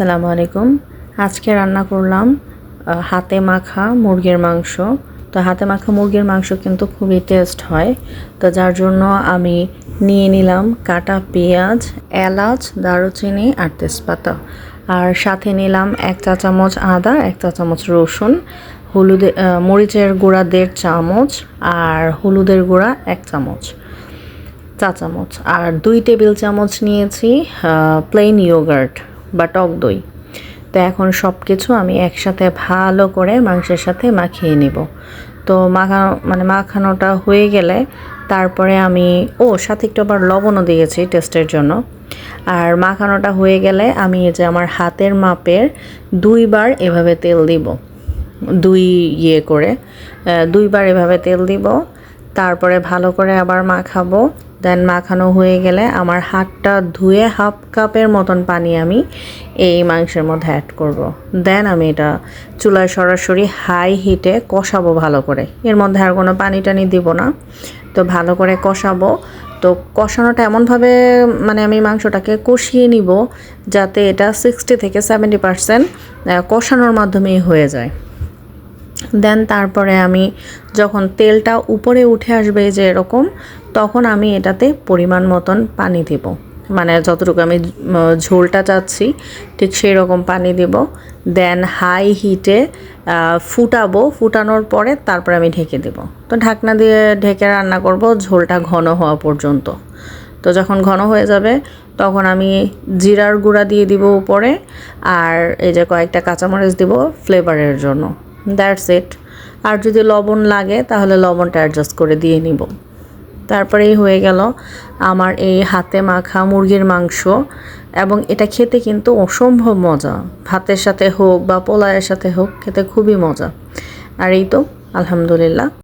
আসসালামু আলাইকুম। আজকে রান্না করলাম হাতে মাখা মুরগির মাংস। তো হাতে মাখা মুরগির মাংস কিন্তু খুবই টেস্ট হয়। তো যার জন্য আমি নিয়ে নিলাম কাটা পেঁয়াজ, এলাচ, দারুচিনি আর তেজপাতা। আর সাথে নিলাম এক চা চামচ আদা, এক চা চামচ রসুন, হলুদে মরিচের গুঁড়া দেড় চামচ আর হলুদের গুঁড়া এক চামচ, চা চামচ। আর দুই টেবিল চামচ নিয়েছি প্লেন ইয়োগার্ট বা টক দই। তো এখন সব কিছু আমি একসাথে ভালো করে মাংসের সাথে মাখিয়ে নিব। তো মাখা মানে মাখানোটা হয়ে গেলে তারপরে আমি, ও সাথে একটু আবার লবণও দিয়েছি টেস্টের জন্য। আর মাখানোটা হয়ে গেলে আমি এই যে আমার হাতের মাপের দুইবার এভাবে তেল দিব। দুই ইয়ে করে দুইবার এভাবে তেল দিব। তারপরে ভালো করে আবার মাখাবো। দেন মাখানো হয়ে গেলে আমার হাতটা ধুয়ে হাফ কাপের মতন পানি আমি এই মাংসের মধ্যে অ্যাড করব। দেন আমি এটা চুলায় সরাসরি হাই হিটে কষাবো ভালো করে। এর মধ্যে আর কোনো পানি টানি দিব না। তো ভালো করে কষাবো। তো কষানোটা এমনভাবে মানে আমি মাংসটাকে কষিয়ে নিব যাতে এটা সিক্সটি থেকে সেভেন্টি পার্সেন্ট কষানোর মাধ্যমেই হয়ে যায়। দেন তারপরে আমি যখন তেলটা উপরে উঠে আসবে যে এরকম, তখন আমি এটাতে পরিমাণ মতন পানি দিব। মানে যতটুকু আমি ঝোলটা চাচ্ছি, ঠিক সেই রকম পানি দিব। দেন হাই হিটে ফুটাবো। ফুটানোর পরে তারপরে আমি ঢেকে দেব। তো ঢাকনা দিয়ে ঢেকে রান্না করব ঝোলটা ঘন হওয়া পর্যন্ত। তো যখন ঘন হয়ে যাবে, তখন আমি জিরার গুঁড়া দিয়ে দিব উপরে। আর এই যে কয়েকটা কাঁচামরিচ দিব ফ্লেভারের জন্য। That's it. আর যদি লবণ লাগে, তাহলে লবণটা অ্যাডজাস্ট করে দিয়ে নিব। তারপরেই হয়ে গেল আমার এই হাতে মাখা মুরগির মাংস। এবং এটা খেতে কিন্তু অসম্ভব মজা। ভাতের সাথে হোক বা পোলায়ের সাথে হোক, খেতে খুবই মজা। আর এই তো, আলহামদুলিল্লাহ।